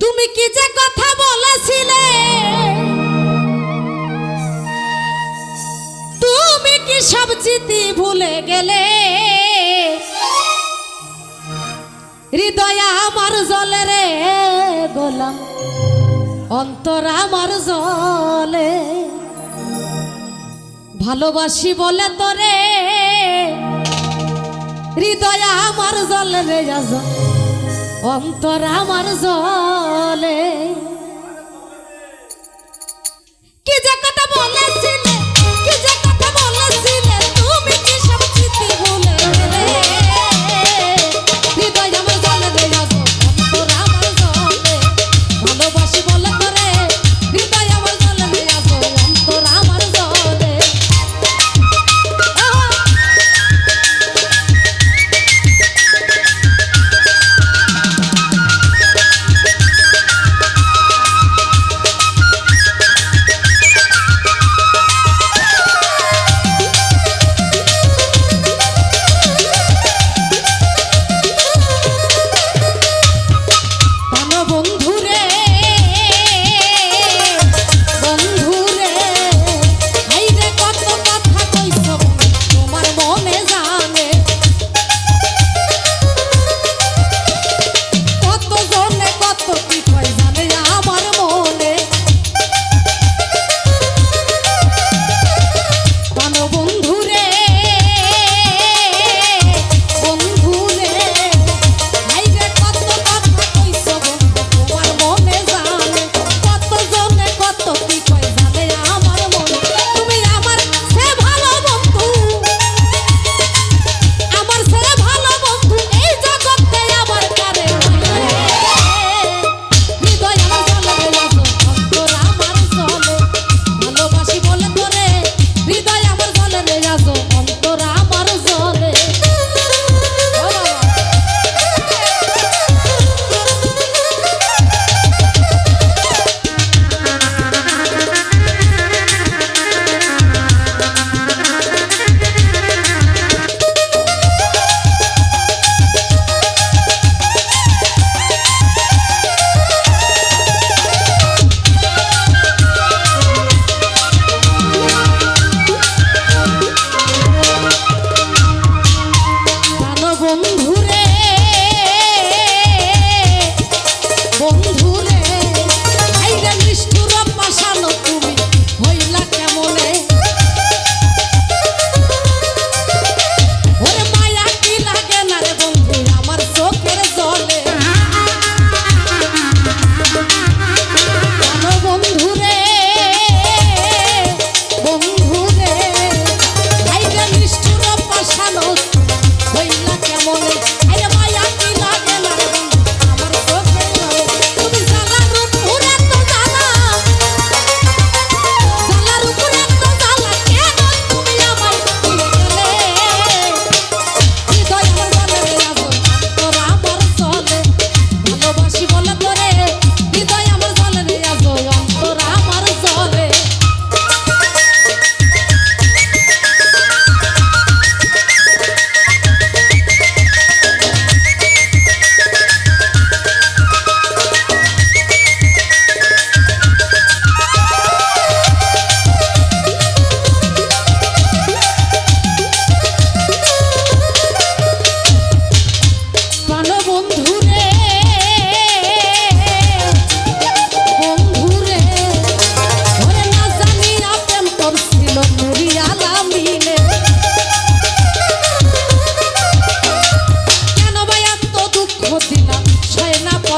তুমি কি যে কথা বলেছিলে? তুমি কি সব চিতি ভুলে গেলে? হৃদয় আমার জলে রে গোলাম, অন্তর আমার জলে। ভালোবাসি বলে তোরে, হৃদয় আমার জলে রে অন্তর আমার জল। কথা বলে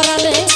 পরালে